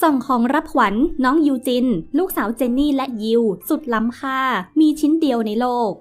ส่งของรับขวัญน้องยูจิน ลูกสาวเจนนี่และยิว สุดล้ำค่า มีชิ้นเดียวในโลก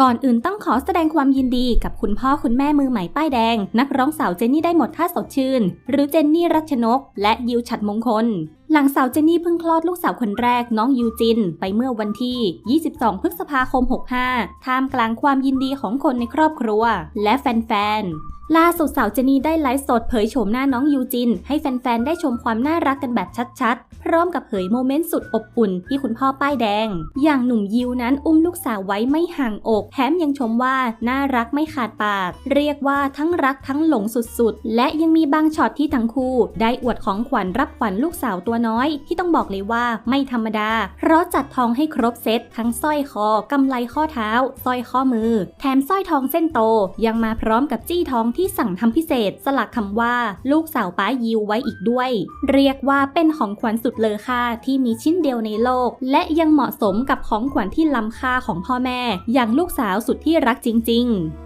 ก่อนอื่นต้องขอแสดงความยินดีกับคุณพ่อคุณแม่มือใหม่ป้ายแดง นักร้องสาวเจนนี่ได้หมดท่าสดชื่น หรือเจนนี่รัชนก และยิวฉัดมงคลหลังสาวเจนนี่เพิ่งคลอดลูกสาวคนแรกน้องยูจิน ไปเมื่อวันที่ 22 พฤษภาคม 65 ท่ามกลางความยินดีของคนในครอบครัว และแฟนๆ ล่าสุดสาวเจนี่ได้ไลฟ์สดเผยโฉมหน้าน้องยูจิน ให้แฟนๆ ได้ชมความน่ารักกันแบบชัดๆ พร้อมกับเผยโมเมนต์สุดอบอุ่นที่คุณพ่อป้ายแดง อย่างหนุ่มยิวนั้นอุ้มลูกสาวไว้ไม่ห่างอก แถมยังชมว่าน่ารักไม่ขาดปาก เรียกว่าทั้งรักทั้งหลงสุดๆ และยังมีบางช็อตที่ทั้งคู่ ได้อวดของขวัญรับขวัญลูกสาวตัวตัวน้อยที่ต้องบอกเลยว่าไม่ธรรมดา เพราะจัดทองให้ครบเซตทั้งสร้อยคอกำไลข้อเท้าสร้อยข้อมือ แถมสร้อยทองเส้นโตยังมาพร้อมกับจี้ทองที่สั่งทำพิเศษ สลักคำว่า ลูกสาวป้ายิวไว้อีกด้วย เรียกว่าเป็นของขวัญสุดเลอค่าที่มีชิ้นเดียวในโลก และยังเหมาะสมกับของขวัญที่ล้ำค่าของพ่อแม่ อย่างลูกสาวสุดที่รักจริง ๆ